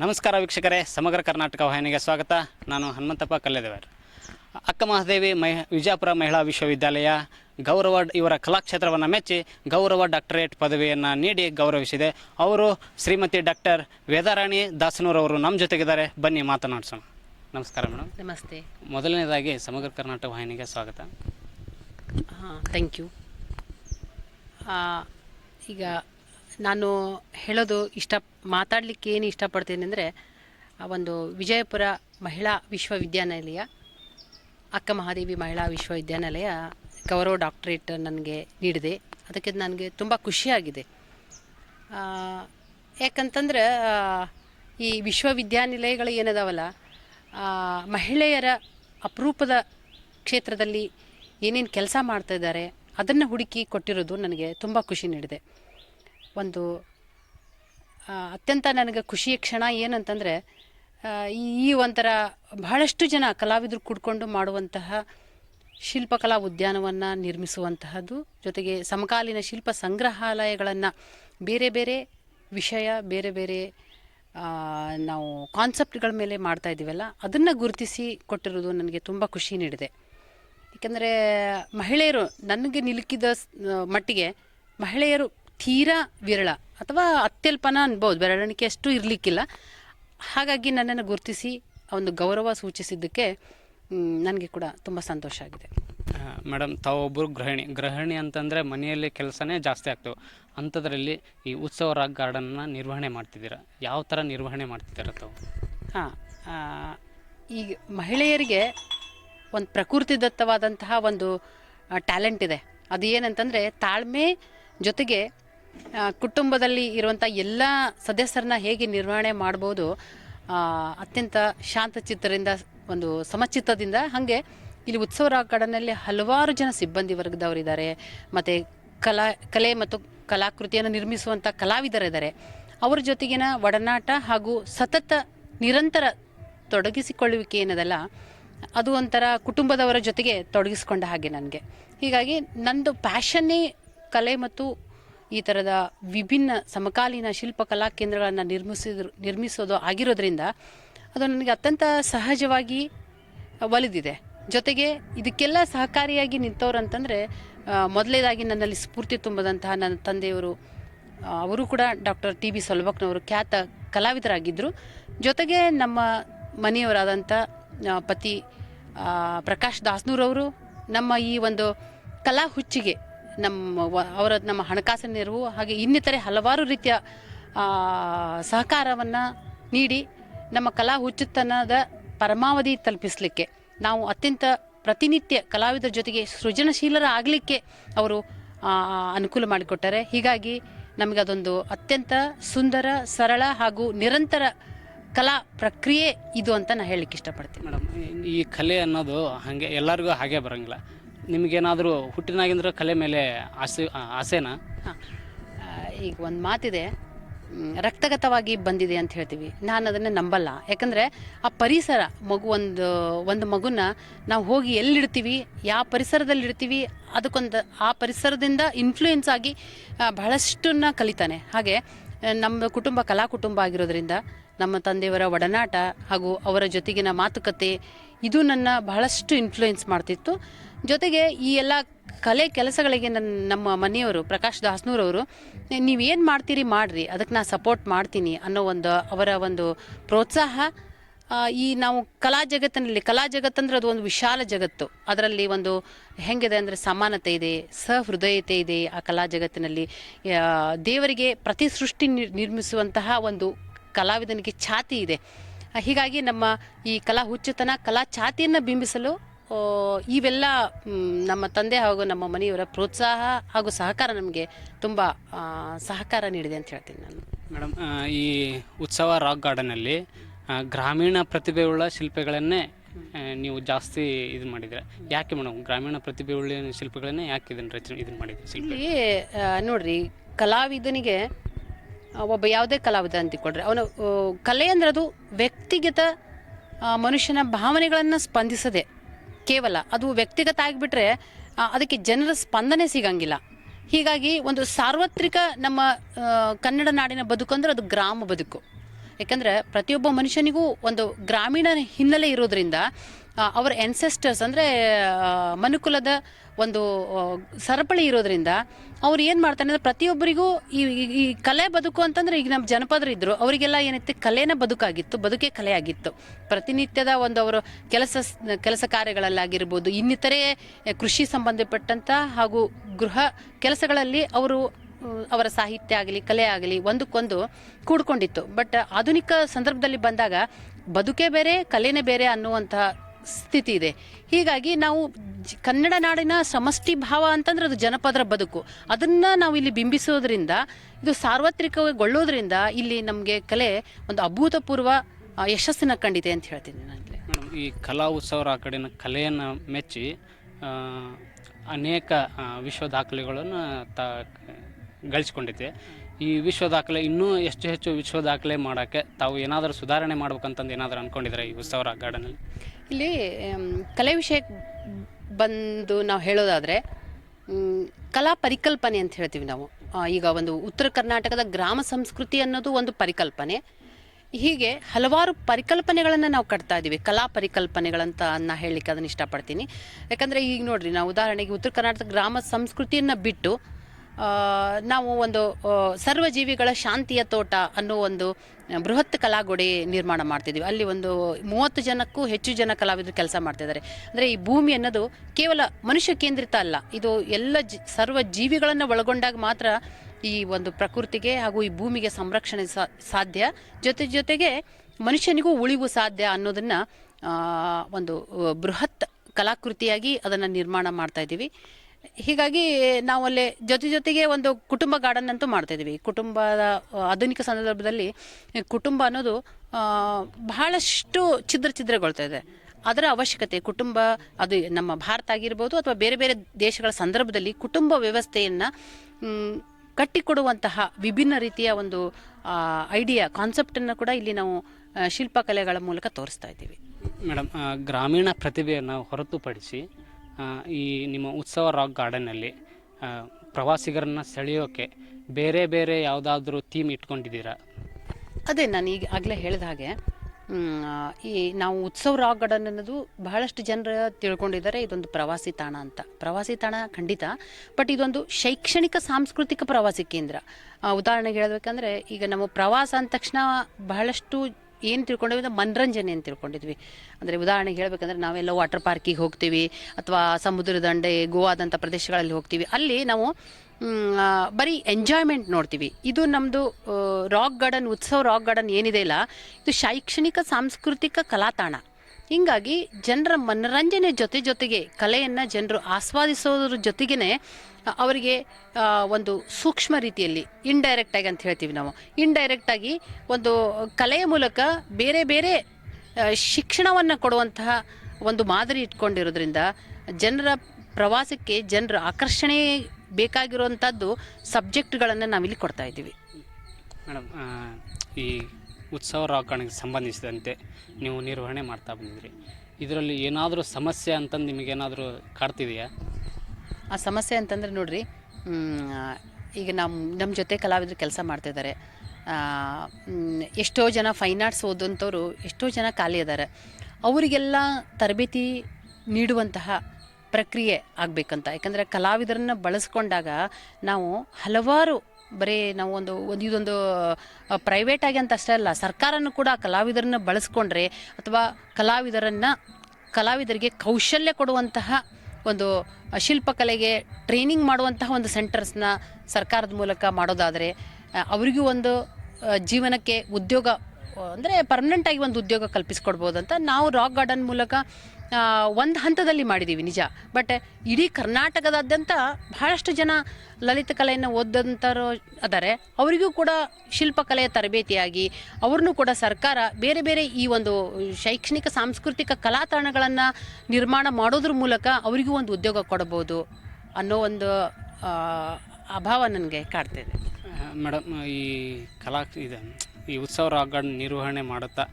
ನಮಸ್ಕಾರ ವೀಕ್ಷಕರೇ ಸಮಗ್ರ ಕರ್ನಾಟಕ ವಾಹಿನಿಗೆ ಸ್ವಾಗತ. ನಾನು ಹನುಮಂತಪ್ಪ ಕಲ್ಲೆದೇವರ್. ಅಕ್ಕ ಮಹಾದೇವಿ ಮಹಿ ವಿಜಯಪುರ ಮಹಿಳಾ ವಿಶ್ವವಿದ್ಯಾಲಯ ಗೌರವ ಇವರ ಕಲಾಕ್ಷೇತ್ರವನ್ನು ಮೆಚ್ಚಿ ಗೌರವ ಡಾಕ್ಟರೇಟ್ ಪದವಿಯನ್ನು ನೀಡಿ ಗೌರವಿಸಿದೆ. ಅವರು ಶ್ರೀಮತಿ ಡಾಕ್ಟರ್ ವೇದಾರಾಣಿ ದಾಸನೂರವರು ನಮ್ಮ ಜೊತೆಗಿದ್ದಾರೆ. ಬನ್ನಿ ಮಾತನಾಡಿಸೋಣ. ನಮಸ್ಕಾರ ಮೇಡಮ್. ನಮಸ್ತೆ. ಮೊದಲನೇದಾಗಿ ಸಮಗ್ರ ಕರ್ನಾಟಕ ವಾಹಿನಿಗೆ ಸ್ವಾಗತ. ಹಾಂ ಥ್ಯಾಂಕ್ ಯು ಈಗ ನಾನು ಹೇಳೋದು ಇಷ್ಟ ಮಾತಾಡಲಿಕ್ಕೆ ಏನು ಇಷ್ಟಪಡ್ತೀನಿ ಅಂದರೆ ಒಂದು ವಿಜಯಪುರ ಮಹಿಳಾ ವಿಶ್ವವಿದ್ಯಾನಿಲಯ ಅಕ್ಕ ಮಹಾದೇವಿ ಮಹಿಳಾ ವಿಶ್ವವಿದ್ಯಾನಿಲಯ ಗೌರವ ಡಾಕ್ಟ್ರೇಟ್ ನನಗೆ ನೀಡಿದೆ. ಅದಕ್ಕೆ ನನಗೆ ತುಂಬ ಖುಷಿಯಾಗಿದೆ. ಆ, ಯಾಕಂತಂದ್ರೆ ಈ ವಿಶ್ವವಿದ್ಯಾನಿಲಯಗಳು ಏನದಾವಲ್ಲ ಆ, ಮಹಿಳೆಯರ ಅಪರೂಪದ ಕ್ಷೇತ್ರದಲ್ಲಿ ಏನೇನು ಕೆಲಸ ಮಾಡ್ತಾ ಇದ್ದಾರೆ ಅದನ್ನು ಹುಡುಕಿ ಕೊಟ್ಟಿರೋದು ನನಗೆ ತುಂಬ ಖುಷಿ ನೀಡಿದೆ. ಒಂದು ಆ, ಅತ್ಯಂತ ನನಗೆ ಖುಷಿಯ ಕ್ಷಣ ಏನಂತಂದರೆ ಈ ಒಂಥರ ಬಹಳಷ್ಟು ಜನ ಕಲಾವಿದರು ಕೂಡ್ಕೊಂಡು ಮಾಡುವಂತಹ ಶಿಲ್ಪಕಲಾ ಉದ್ಯಾನವನ್ನು ನಿರ್ಮಿಸುವಂತಹದ್ದು, ಜೊತೆಗೆ ಸಮಕಾಲೀನ ಶಿಲ್ಪ ಸಂಗ್ರಹಾಲಯಗಳನ್ನು ಬೇರೆ ಬೇರೆ ವಿಷಯ, ಬೇರೆ ಬೇರೆ ನಾವು ಕಾನ್ಸೆಪ್ಟ್ಗಳ ಮೇಲೆ ಮಾಡ್ತಾ ಇದ್ದೀವಲ್ಲ, ಅದನ್ನು ಗುರುತಿಸಿ ಕೊಟ್ಟಿರೋದು ನನಗೆ ತುಂಬ ಖುಷಿ ನೀಡಿದೆ. ಏಕೆಂದರೆ ಮಹಿಳೆಯರು, ನನಗೆ ನಿಲುಕಿದ ಮಟ್ಟಿಗೆ ಮಹಿಳೆಯರು ತೀರಾ ವಿರಳ ಅಥವಾ ಅತ್ಯಲ್ಪನ ಅನ್ಬೋದು ಬೆರಳಿಕೆ ಅಷ್ಟು ಇರಲಿಕ್ಕಿಲ್ಲ. ಹಾಗಾಗಿ ನನ್ನನ್ನು ಗುರುತಿಸಿ ಆ ಒಂದು ಗೌರವ ಸೂಚಿಸಿದ್ದಕ್ಕೆ ನನಗೆ ಕೂಡ ತುಂಬ ಸಂತೋಷ ಆಗಿದೆ. ಮೇಡಮ್ ತಾವೊಬ್ಬರು ಗೃಹಿಣಿ ಗೃಹಿಣಿ ಅಂತಂದರೆ ಮನೆಯಲ್ಲಿ ಕೆಲಸನೇ ಜಾಸ್ತಿ ಆಗ್ತವೆ. ಅಂಥದ್ರಲ್ಲಿ ಈ ಉತ್ಸವ ರಾಕ್ ಗಾರ್ಡನ್ನ ನಿರ್ವಹಣೆ ಮಾಡ್ತಿದ್ದೀರಾ? ಯಾವ ಥರ ನಿರ್ವಹಣೆ ಮಾಡ್ತಿದ್ದೀರಾ ತಾವು? ಹಾಂ ಈಗ ಮಹಿಳೆಯರಿಗೆ ಒಂದು ಪ್ರಕೃತಿದತ್ತವಾದಂತಹ ಒಂದು ಟ್ಯಾಲೆಂಟ್ ಇದೆ. ಅದು ಏನಂತಂದರೆ ತಾಳ್ಮೆ ಜೊತೆಗೆ ಕುಟುಂಬದಲ್ಲಿ ಇರುವಂಥ ಎಲ್ಲ ಸದಸ್ಯರನ್ನ ಹೇಗೆ ನಿರ್ವಹಣೆ ಮಾಡ್ಬೋದು ಅತ್ಯಂತ ಶಾಂತಚಿತ್ತರಿಂದ ಒಂದು ಸಮಚಿತ್ತದಿಂದ ಹಾಗೆ ಇಲ್ಲಿ ಉತ್ಸವ ರಾಗಡನಲ್ಲಿ ಹಲವಾರು ಜನ ಸಿಬ್ಬಂದಿ ವರ್ಗದವರಿದ್ದಾರೆ. ಮತ್ತು ಕಲಾ, ಕಲೆ ಮತ್ತು ಕಲಾಕೃತಿಯನ್ನು ನಿರ್ಮಿಸುವಂಥ ಕಲಾವಿದರಿದ್ದಾರೆ ಅವರ ಜೊತೆಗಿನ ಒಡನಾಟ ಹಾಗೂ ಸತತ ನಿರಂತರ ತೊಡಗಿಸಿಕೊಳ್ಳುವಿಕೆ ಏನದಲ್ಲ, ಅದು ಒಂಥರ ಕುಟುಂಬದವರ ಜೊತೆಗೆ ತೊಡಗಿಸ್ಕೊಂಡ ಹಾಗೆ ನನಗೆ. ಹೀಗಾಗಿ ನಂದು ಪ್ಯಾಷನ್ನೇ ಕಲೆ ಮತ್ತು ಈ ಥರದ ವಿಭಿನ್ನ ಸಮಕಾಲೀನ ಶಿಲ್ಪಕಲಾ ಕೇಂದ್ರಗಳನ್ನು ನಿರ್ಮಿಸಿದ್ರು, ನಿರ್ಮಿಸೋದು ಆಗಿರೋದ್ರಿಂದ ಅದು ನನಗೆ ಅತ್ಯಂತ ಸಹಜವಾಗಿ ಒಲಿದಿದೆ. ಜೊತೆಗೆ ಇದಕ್ಕೆಲ್ಲ ಸಹಕಾರಿಯಾಗಿ ನಿಂತವ್ರು ಅಂತಂದರೆ ಮೊದಲೇದಾಗಿ ನನ್ನಲ್ಲಿ ಸ್ಫೂರ್ತಿ ತುಂಬದಂತಹ ನನ್ನ ತಂದೆಯವರು ಅವರು ಕೂಡ ಡಾಕ್ಟರ್ ಟಿ ಬಿ ಸೊಲ್ಬಕ್ನವರು ಖ್ಯಾತ ಕಲಾವಿದರಾಗಿದ್ದರು ಜೊತೆಗೆ ನಮ್ಮ ಮನೆಯವರಾದಂಥ ಪತಿ ಪ್ರಕಾಶ್ ದಾಸ್ನೂರವರು ನಮ್ಮ ಈ ಒಂದು ಕಲಾ ಹುಚ್ಚಿಗೆ ನಮ್ಮ ಅವರ ನಮ್ಮ ಹಣಕಾಸಿನ ನೆರವು ಹಾಗೆ ಇನ್ನಿತರೆ ಹಲವಾರು ರೀತಿಯ ಸಹಕಾರವನ್ನು ನೀಡಿ ನಮ್ಮ ಕಲಾ ಹುಚ್ಚುತನದ ಪರಮಾವಧಿ ತಲುಪಿಸಲಿಕ್ಕೆ, ನಾವು ಅತ್ಯಂತ ಪ್ರತಿನಿತ್ಯ ಕಲಾವಿದರ ಜೊತೆಗೆ ಸೃಜನಶೀಲರ ಆಗಲಿಕ್ಕೆ ಅವರು ಅನುಕೂಲ ಮಾಡಿಕೊಟ್ಟಾರೆ. ಹೀಗಾಗಿ ನಮಗೆ ಅದೊಂದು ಅತ್ಯಂತ ಸುಂದರ, ಸರಳ ಹಾಗೂ ನಿರಂತರ ಕಲಾ ಪ್ರಕ್ರಿಯೆ ಇದು ಅಂತ ನಾನು ಹೇಳಲಿಕ್ಕೆ ಇಷ್ಟಪಡ್ತೀನಿ. ಮೇಡಮ್, ಈ ಕಲೆ ಅನ್ನೋದು ಹಾಗೆ ಎಲ್ಲರಿಗೂ ಹಾಗೆ ಬರೋಂಗಿಲ್ಲ. ನಿಮಗೇನಾದರೂ ಹುಟ್ಟಿನಾಗಿಂದ್ರೆ ಕಲೆ ಮೇಲೆ ಆಸೆ, ಆಸೆನಾ? ಈಗ ಒಂದು ಮಾತಿದೆ. ರಕ್ತಗತವಾಗಿ ಬಂದಿದೆ ಅಂತ ಹೇಳ್ತೀವಿ. ನಾನು ಅದನ್ನು ನಂಬಲ್ಲ. ಯಾಕಂದರೆ ಆ ಪರಿಸರ, ಮಗು ಒಂದು ಒಂದು ಮಗುನ ನಾವು ಹೋಗಿ ಎಲ್ಲಿಡ್ತೀವಿ, ಯಾವ ಪರಿಸರದಲ್ಲಿ ಇಡ್ತೀವಿ ಅದಕ್ಕೊಂದು, ಆ ಪರಿಸರದಿಂದ ಇನ್ಫ್ಲೂಯೆನ್ಸ್ ಆಗಿ ಬಹಳಷ್ಟನ್ನ ಕಲಿತಾನೆ. ಹಾಗೆ ನಮ್ಮ ಕುಟುಂಬ ಕಲಾ ಕುಟುಂಬ ಆಗಿರೋದ್ರಿಂದ ನಮ್ಮ ತಂದೆಯವರ ಒಡನಾಟ ಹಾಗೂ ಅವರ ಜೊತೆಗಿನ ಮಾತುಕತೆ, ಇದು ನನ್ನ ಬಹಳಷ್ಟು ಇನ್ಫ್ಲೂಯೆನ್ಸ್ ಮಾಡ್ತಿತ್ತು. ಜೊತೆಗೆ ಈ ಎಲ್ಲ ಕಲೆ ಕೆಲಸಗಳಿಗೆ ನನ್ನ ನಮ್ಮ ಮನೆಯವರು ಪ್ರಕಾಶ್ ದಾಸ್ನೂರವರು ನೀವೇನು ಮಾಡ್ತೀರಿ ಮಾಡ್ರಿ ಅದಕ್ಕೆ ನಾನು ಸಪೋರ್ಟ್ ಮಾಡ್ತೀನಿ ಅನ್ನೋ ಒಂದು ಅವರ ಒಂದು ಪ್ರೋತ್ಸಾಹ. ಈ ನಾವು ಕಲಾ ಜಗತ್ತಿನಲ್ಲಿ, ಕಲಾ ಜಗತ್ತಂದ್ರೆ ಅದು ಒಂದು ವಿಶಾಲ ಜಗತ್ತು. ಅದರಲ್ಲಿ ಒಂದು ಹೆಂಗಿದೆ ಅಂದರೆ ಸಮಾನತೆ ಇದೆ, ಸಹೃದಯತೆ ಇದೆ ಆ ಕಲಾ ಜಗತ್ತಿನಲ್ಲಿ. ದೇವರಿಗೆ ಪ್ರತಿ ಸೃಷ್ಟಿ ನಿರ್ಮಿಸುವಂತಹ ಒಂದು ಕಲಾವಿದನಿಗೆ ಛಾತಿ ಇದೆ. ಹೀಗಾಗಿ ನಮ್ಮ ಈ ಕಲಾ ಹುಚ್ಚುತನ, ಕಲಾ ಛಾತಿಯನ್ನು ಬಿಂಬಿಸಲು ಇವೆಲ್ಲ ನಮ್ಮ ತಂದೆ ಹಾಗೂ ನಮ್ಮ ಮನೆಯವರ ಪ್ರೋತ್ಸಾಹ ಹಾಗೂ ಸಹಕಾರ ನಮಗೆ ತುಂಬ ಸಹಕಾರ ನೀಡಿದೆ ಅಂತ ಹೇಳ್ತೀನಿ ನಾನು. ಮೇಡಮ್ ಈ ಉತ್ಸವ ರಾಕ್ ಗಾರ್ಡನಲ್ಲಿ ಗ್ರಾಮೀಣ ಪ್ರತಿಭೆಯುಳ್ಳ ಶಿಲ್ಪಿಗಳನ್ನೇ ನೀವು ಜಾಸ್ತಿ ಇದು ಮಾಡಿದ್ರೆ. ಯಾಕೆ ಮೇಡಮ್ ಗ್ರಾಮೀಣ ಪ್ರತಿಭೆಯುಳ್ಳ ಶಿಲ್ಪಿಗಳನ್ನೇ ಯಾಕೆ ಇದನ್ನು ರಚನೆ ಇದನ್ನು ಮಾಡಿದ್ರಿ ಶಿಲ್ಪಿ? ನೋಡ್ರಿ ಕಲಾವಿದನಿಗೆ ಒಬ್ಬ ಯಾವುದೇ ಕಲಾವಿದ ಅಂತಿಕೊಡ್ರಿ ಅವನು ಕಲೆ ಅಂದ್ರೆ ಅದು ವ್ಯಕ್ತಿಗತ ಮನುಷ್ಯನ ಭಾವನೆಗಳನ್ನು ಸ್ಪಂದಿಸದೆ. ಕೇವಲ ಅದು ವ್ಯಕ್ತಿಗತ ಆಗಿಬಿಟ್ರೆ ಅದಕ್ಕೆ ಜನರ ಸ್ಪಂದನೆ ಸಿಗಂಗಿಲ್ಲ. ಹೀಗಾಗಿ ಒಂದು ಸಾರ್ವತ್ರಿಕ ನಮ್ಮ ಕನ್ನಡ ನಾಡಿನ ಬದುಕು ಅಂದ್ರೆ ಅದು ಗ್ರಾಮ ಬದುಕು. ಯಾಕಂದ್ರೆ ಪ್ರತಿಯೊಬ್ಬ ಮನುಷ್ಯನಿಗೂ ಒಂದು ಗ್ರಾಮೀಣ ಹಿನ್ನೆಲೆ ಇರೋದ್ರಿಂದ ಅವರ ಎನ್ಸೆಸ್ಟರ್ಸ್ ಅಂದರೆ ಮನುಕುಲದ ಒಂದು ಸರಪಳಿ ಇರೋದ್ರಿಂದ ಅವ್ರು ಏನು ಮಾಡ್ತಾರೆ ಅಂದರೆ ಪ್ರತಿಯೊಬ್ಬರಿಗೂ ಈ, ಈ- ಕಲೆ ಬದುಕು ಅಂತಂದ್ರೆ ಈಗ ನಮ್ಮ ಜನಪದರು ಇದ್ದರು ಅವರಿಗೆಲ್ಲ ಏನಿತ್ತು ಕಲೆನ ಬದುಕಾಗಿತ್ತು, ಬದುಕೇ ಕಲೆ ಆಗಿತ್ತು. ಪ್ರತಿನಿತ್ಯದ ಒಂದು ಅವರು ಕೆಲಸ ಕೆಲಸ ಕಾರ್ಯಗಳಲ್ಲಾಗಿರ್ಬೋದು, ಇನ್ನಿತರೆ ಕೃಷಿ ಸಂಬಂಧಪಟ್ಟಂಥ ಹಾಗೂ ಗೃಹ ಕೆಲಸಗಳಲ್ಲಿ ಅವರು, ಅವರ ಸಾಹಿತ್ಯ ಆಗಲಿ, ಕಲೆ ಆಗಲಿ ಒಂದಕ್ಕೊಂದು ಕೂಡ್ಕೊಂಡಿತ್ತು. ಬಟ್ ಆಧುನಿಕ ಸಂದರ್ಭದಲ್ಲಿ ಬಂದಾಗ ಬದುಕೇ ಬೇರೆ, ಕಲೆನೇ ಬೇರೆ ಅನ್ನುವಂತಹ ಸ್ಥಿತಿ ಇದೆ. ಹೀಗಾಗಿ ನಾವು ಕನ್ನಡ ನಾಡಿನ ಸಮಷ್ಟಿ ಭಾವ ಅಂತಂದ್ರೆ ಅದು ಜನಪದರ ಬದುಕು. ಅದನ್ನ ನಾವು ಇಲ್ಲಿ ಬಿಂಬಿಸೋದ್ರಿಂದ, ಇದು ಸಾರ್ವತ್ರಿಕಗೊಳ್ಳೋದ್ರಿಂದ ಇಲ್ಲಿ ನಮಗೆ ಕಲೆ ಒಂದು ಅಭೂತಪೂರ್ವ ಯಶಸ್ಸಿನ ಕಂಡಿದೆ ಅಂತ ಹೇಳ್ತೀನಿ ನಾನು. ಈ ಕಲಾ ಉತ್ಸವರ ಕಡೆನ ಕಲೆಯನ್ನು ಮೆಚ್ಚಿ ಅನೇಕ ವಿಶ್ವ ದಾಖಲೆಗಳನ್ನು ತ ಗಳಿಸ್ಕೊಂಡೈತೆ ಈ ವಿಶ್ವ ದಾಖಲೆ ಇನ್ನೂ ಎಷ್ಟು ಹೆಚ್ಚು ವಿಶ್ವ ದಾಖಲೆ ಮಾಡೋಕ್ಕೆ ತಾವು ಏನಾದರೂ ಸುಧಾರಣೆ ಮಾಡ್ಬೇಕಂತಂದು ಏನಾದರೂ ಅಂದ್ಕೊಂಡಿದ್ರೆ ಈ ಉತ್ಸವರ ಗಾರ್ಡನಲ್ಲಿ? ಇಲ್ಲಿ ಕಲೆ ವಿಷಯಕ್ಕೆ ಬಂದು ನಾವು ಹೇಳೋದಾದರೆ ಕಲಾ ಪರಿಕಲ್ಪನೆ ಅಂತ ಹೇಳ್ತೀವಿ ನಾವು. ಈಗ ಒಂದು ಉತ್ತರ ಕರ್ನಾಟಕದ ಗ್ರಾಮ ಸಂಸ್ಕೃತಿ ಅನ್ನೋದು ಒಂದು ಪರಿಕಲ್ಪನೆ. ಹೀಗೆ ಹಲವಾರು ಪರಿಕಲ್ಪನೆಗಳನ್ನು ನಾವು ಕಟ್ತಾ ಇದ್ದೀವಿ. ಕಲಾ ಪರಿಕಲ್ಪನೆಗಳಂತ ನಾ ಹೇಳಲಿಕ್ಕೆ ಅದನ್ನು ಇಷ್ಟಪಡ್ತೀನಿ. ಯಾಕಂದರೆ ಈಗ ನೋಡಿರಿ, ನಾವು ಉದಾಹರಣೆಗೆ ಉತ್ತರ ಕರ್ನಾಟಕದ ಗ್ರಾಮ ಸಂಸ್ಕೃತಿಯನ್ನು ಬಿಟ್ಟು ನಾವು ಒಂದು ಸರ್ವಜೀವಿಗಳ ಶಾಂತಿಯ ತೋಟ ಅನ್ನೋ ಒಂದು ಬೃಹತ್ ಕಲಾಗೋಡೆ ನಿರ್ಮಾಣ ಮಾಡ್ತಿದ್ದೀವಿ ಅಲ್ಲಿ ಒಂದು ಮೂವತ್ತು ಜನಕ್ಕೂ ಹೆಚ್ಚು ಜನ ಕಲಾವಿದರು ಕೆಲಸ ಮಾಡ್ತಿದ್ದಾರೆ. ಅಂದರೆ ಈ ಭೂಮಿ ಅನ್ನೋದು ಕೇವಲ ಮನುಷ್ಯ ಕೇಂದ್ರಿತ ಅಲ್ಲ. ಇದು ಎಲ್ಲ ಜಿ ಸರ್ವ ಜೀವಿಗಳನ್ನು ಒಳಗೊಂಡಾಗ ಮಾತ್ರ ಈ ಒಂದು ಪ್ರಕೃತಿಗೆ ಹಾಗೂ ಈ ಭೂಮಿಗೆ ಸಂರಕ್ಷಣೆ ಸಾಧ್ಯ. ಜೊತೆ ಜೊತೆಗೆ ಮನುಷ್ಯನಿಗೂ ಉಳಿವು ಸಾಧ್ಯ ಅನ್ನೋದನ್ನ ಒಂದು ಬೃಹತ್ ಕಲಾಕೃತಿಯಾಗಿ ಅದನ್ನು ನಿರ್ಮಾಣ ಮಾಡ್ತಾ ಇದ್ದೀವಿ. ಹೀಗಾಗಿ ನಾವಲ್ಲಿ ಜೊತೆ ಜೊತೆಗೆ ಒಂದು ಕುಟುಂಬ ಗಾರ್ಡನ್ ಅಂತೂ ಮಾಡ್ತಾ ಇದೀವಿ ಕುಟುಂಬದ ಆಧುನಿಕ ಸಂದರ್ಭದಲ್ಲಿ ಕುಟುಂಬ ಅನ್ನೋದು ಬಹಳಷ್ಟು ಛಿದ್ರ ಛಿದ್ರಗೊಳ್ತಾ ಇದೆ. ಅದರ ಅವಶ್ಯಕತೆ, ಕುಟುಂಬ, ಅದು ನಮ್ಮ ಭಾರತ ಆಗಿರ್ಬೋದು ಅಥವಾ ಬೇರೆ ಬೇರೆ ದೇಶಗಳ ಸಂದರ್ಭದಲ್ಲಿ ಕುಟುಂಬ ವ್ಯವಸ್ಥೆಯನ್ನ ಕಟ್ಟಿಕೊಡುವಂತಹ ವಿಭಿನ್ನ ರೀತಿಯ ಒಂದು ಐಡಿಯಾ ಕಾನ್ಸೆಪ್ಟನ್ನು ಕೂಡ ಇಲ್ಲಿ ನಾವು ಶಿಲ್ಪಕಲೆಗಳ ಮೂಲಕ ತೋರಿಸ್ತಾ ಇದ್ದೀವಿ. ಮೇಡಮ್ ಗ್ರಾಮೀಣ ಪ್ರತಿಭೆಯನ್ನು ಹೊರತುಪಡಿಸಿ ಈ ನಿಮ್ಮ ಉತ್ಸವ ರಾಕ್ ಗಾರ್ಡನ್ನಲ್ಲಿ ಪ್ರವಾಸಿಗರನ್ನು ಸೆಳೆಯೋಕೆ ಬೇರೆ ಬೇರೆ ಯಾವುದಾದ್ರೂ ಥೀಮ್ ಇಟ್ಕೊಂಡಿದ್ದೀರಾ? ಅದೇ ನಾನು ಈಗ ಆಗಲೇ ಹೇಳಿದ ಹಾಗೆ ಈ ನಾವು ಉತ್ಸವ ರಾಕ್ ಗಾರ್ಡನ್ ಅನ್ನೋದು ಬಹಳಷ್ಟು ಜನರು ತಿಳ್ಕೊಂಡಿದ್ದಾರೆ, ಇದೊಂದು ಪ್ರವಾಸಿ ತಾಣ ಅಂತ. ಪ್ರವಾಸಿ ತಾಣ ಖಂಡಿತ ಬಟ್ ಇದೊಂದು ಶೈಕ್ಷಣಿಕ, ಸಾಂಸ್ಕೃತಿಕ ಪ್ರವಾಸಿ ಕೇಂದ್ರ. ಉದಾಹರಣೆಗೆ ಹೇಳಬೇಕಂದ್ರೆ, ಈಗ ನಮ್ಮ ಪ್ರವಾಸ ಅಂದ ತಕ್ಷಣ ಬಹಳಷ್ಟು ಏನು ತಿಳ್ಕೊಂಡಿವಿ ಅಂದರೆ ಮನರಂಜನೆ ಅಂತ ತಿಳ್ಕೊಂಡಿದ್ವಿ. ಅಂದರೆ ಉದಾಹರಣೆಗೆ ಹೇಳಬೇಕಂದ್ರೆ ನಾವೆಲ್ಲ ವಾಟರ್ ಪಾರ್ಕಿಗೆ ಹೋಗ್ತೀವಿ, ಅಥವಾ ಸಮುದ್ರ ದಂಡೆ ಗೋವಾದಂಥ ಪ್ರದೇಶಗಳಲ್ಲಿ ಹೋಗ್ತೀವಿ. ಅಲ್ಲಿ ನಾವು ಬರೀ ಎಂಜಾಯ್ಮೆಂಟ್ ನೋಡ್ತೀವಿ. ಇದು ನಮ್ಮದು ರಾಕ್ ಗಾರ್ಡನ್ ಉತ್ಸವ ರಾಕ್ ಗಾರ್ಡನ್ ಏನಿದೆ ಇಲ್ಲ, ಇದು ಶೈಕ್ಷಣಿಕ, ಸಾಂಸ್ಕೃತಿಕ ಕಲಾತಾಣ. ಹಿಂಗಾಗಿ ಜನರ ಮನರಂಜನೆ ಜೊತೆ ಜೊತೆಗೆ ಕಲೆಯನ್ನು ಜನರು ಆಸ್ವಾದಿಸೋದ್ರ ಜೊತೆಗೇ ಅವರಿಗೆ ಒಂದು ಸೂಕ್ಷ್ಮ ರೀತಿಯಲ್ಲಿ ಇಂಡೈರೆಕ್ಟ್ ಆಗಿ ಅಂತ ಹೇಳ್ತೀವಿ ನಾವು. ಇಂಡೈರೆಕ್ಟ್ ಆಗಿ ಒಂದು ಕಲೆಯ ಮೂಲಕ ಬೇರೆ ಬೇರೆ ಶಿಕ್ಷಣವನ್ನು ಕೊಡುವಂತಹ ಒಂದು ಮಾದರಿ ಇಟ್ಕೊಂಡಿರೋದ್ರಿಂದ ಜನರ ಪ್ರವಾಸಕ್ಕೆ ಜನರ ಆಕರ್ಷಣೆ ಬೇಕಾಗಿರುವಂಥದ್ದು ಸಬ್ಜೆಕ್ಟ್ಗಳನ್ನು ನಾವಿಲ್ಲಿ ಕೊಡ್ತಾ ಇದ್ದೀವಿ. ಮೇಡಮ್ ಈ ಉತ್ಸವ ರಾಕಣೆಗೆ ಸಂಬಂಧಿಸಿದಂತೆ ನೀವು ನಿರ್ವಹಣೆ ಮಾಡ್ತಾ ಬಂದಿದ್ರಿ. ಇದರಲ್ಲಿ ಏನಾದರೂ ಸಮಸ್ಯೆ ಅಂತಂದು ನಿಮಗೇನಾದರೂ ಕಾಡ್ತಿದೆಯಾ? ಆ ಸಮಸ್ಯೆ ಅಂತಂದರೆ ನೋಡಿರಿ ಈಗ ನಮ್ಮ ನಮ್ಮ ಜೊತೆ ಕಲಾವಿದರು ಕೆಲಸ ಮಾಡ್ತಿದ್ದಾರೆ ಎಷ್ಟೋ ಜನ ಫೈನ್ ಆರ್ಟ್ಸ್ ಓದಂಥವ್ರು ಎಷ್ಟೋ ಜನ ಖಾಲಿ ಇದ್ದಾರೆ ಅವರಿಗೆಲ್ಲ ತರಬೇತಿ ನೀಡುವಂತಹ ಪ್ರಕ್ರಿಯೆ ಆಗಬೇಕಂತ. ಯಾಕಂದರೆ ಕಲಾವಿದರನ್ನ ಬಳಸ್ಕೊಂಡಾಗ ನಾವು ಹಲವಾರು ಬರೀ ನಾವು ಒಂದು ಒಂದು ಇದೊಂದು ಪ್ರೈವೇಟ್ ಆಗಿ ಅಂತ ಅಷ್ಟೇ ಅಲ್ಲ, ಸರ್ಕಾರನೂ ಕೂಡ ಕಲಾವಿದರನ್ನ ಬಳಸ್ಕೊಂಡ್ರೆ ಅಥವಾ ಕಲಾವಿದರನ್ನು, ಕಲಾವಿದರಿಗೆ ಕೌಶಲ್ಯ ಕೊಡುವಂತಹ ಒಂದು ಶಿಲ್ಪಕಲೆಗೆ ಟ್ರೈನಿಂಗ್ ಮಾಡುವಂತಹ ಒಂದು ಸೆಂಟರ್ಸ್ನ ಸರ್ಕಾರದ ಮೂಲಕ ಮಾಡೋದಾದರೆ ಅವರಿಗೂ ಒಂದು ಜೀವನಕ್ಕೆ ಉದ್ಯೋಗ, ಅಂದರೆ ಪರ್ಮನೆಂಟಾಗಿ ಒಂದು ಉದ್ಯೋಗ ಕಲ್ಪಿಸ್ಕೊಡ್ಬೋದು ಅಂತ ನಾವು ರಾಕ್ ಗಾರ್ಡನ್ ಮೂಲಕ ಒಂದು ಹಂತದಲ್ಲಿ ಮಾಡಿದ್ದೀವಿ ನಿಜ. ಬಟ್ ಇಡೀ ಕರ್ನಾಟಕದಾದ್ಯಂತ ಬಹಳಷ್ಟು ಜನ ಲಲಿತ ಕಲೆಯನ್ನು ಓದಂಥವ್ರು ಅದಾರೆ ಅವರಿಗೂ ಕೂಡ ಶಿಲ್ಪಕಲೆಯ ತರಬೇತಿಯಾಗಿ, ಅವ್ರನ್ನೂ ಕೂಡ ಸರ್ಕಾರ ಬೇರೆ ಬೇರೆ ಈ ಒಂದು ಶೈಕ್ಷಣಿಕ, ಸಾಂಸ್ಕೃತಿಕ ಕಲಾ ತಾಣಗಳನ್ನು ನಿರ್ಮಾಣ ಮಾಡೋದ್ರ ಮೂಲಕ ಅವರಿಗೂ ಒಂದು ಉದ್ಯೋಗ ಕೊಡಬಹುದು ಅನ್ನೋ ಒಂದು ಅಭಾವ ನನಗೆ ಕಾಡ್ತಿದೆ ಮೇಡಮ್ ಈ ಕಲಾ, ಇದು, ಈ ಉತ್ಸವ ಗಾರ್ಡನ್ ನಿರ್ವಹಣೆ ಮಾಡುತ್ತಾ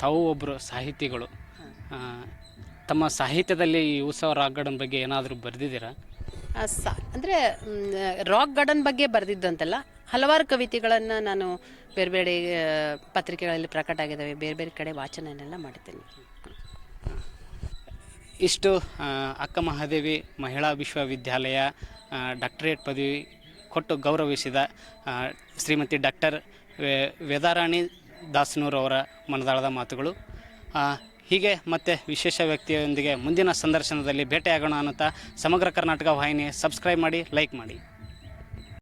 ತಾವು ಒಬ್ಬರು ಸಾಹಿತಿಗಳು. ತಮ್ಮ ಸಾಹಿತ್ಯದಲ್ಲಿ ಈ ಉತ್ಸವ ರಾಕ್ ಗಾರ್ಡನ್ ಬಗ್ಗೆ ಏನಾದರೂ ಬರೆದಿದ್ದೀರಾ? ಸಾ ಅಂದರೆ ರಾಕ್ ಗಾರ್ಡನ್ ಬಗ್ಗೆ ಬರೆದಿದ್ದಂತೆಲ್ಲ ಹಲವಾರು ಕವಿತೆಗಳನ್ನು ನಾನು ಬೇರೆ ಬೇರೆ ಪತ್ರಿಕೆಗಳಲ್ಲಿ ಪ್ರಕಟ ಆಗಿದ್ದಾವೆ ಬೇರೆ ಬೇರೆ ಕಡೆ ವಾಚನನೆಲ್ಲ ಮಾಡ್ತೇನೆ. ಇಷ್ಟು ಅಕ್ಕ ಮಹಾದೇವಿ ಮಹಿಳಾ ವಿಶ್ವವಿದ್ಯಾಲಯ ಡಾಕ್ಟರೇಟ್ ಪದವಿ ಕೊಟ್ಟು ಗೌರವಿಸಿದ ಶ್ರೀಮತಿ ಡಾಕ್ಟರ್ ವೇದಾರಾಣಿ ದಾಸನೂರವರ ಮನದಾಳದ ಮಾತುಗಳು. ಹೀಗೆ ಮತ್ತೆ ವಿಶೇಷ ವ್ಯಕ್ತಿಯೊಂದಿಗೆ ಮುಂದಿನ ಸಂದರ್ಶನದಲ್ಲಿ ಭೇಟಿಯಾಗೋಣ ಅನ್ನುತ್ತಾ ಸಮಗ್ರ ಕರ್ನಾಟಕ ವಾಹಿನಿ ಸಬ್ಸ್ಕ್ರೈಬ್ ಮಾಡಿ ಲೈಕ್ ಮಾಡಿ.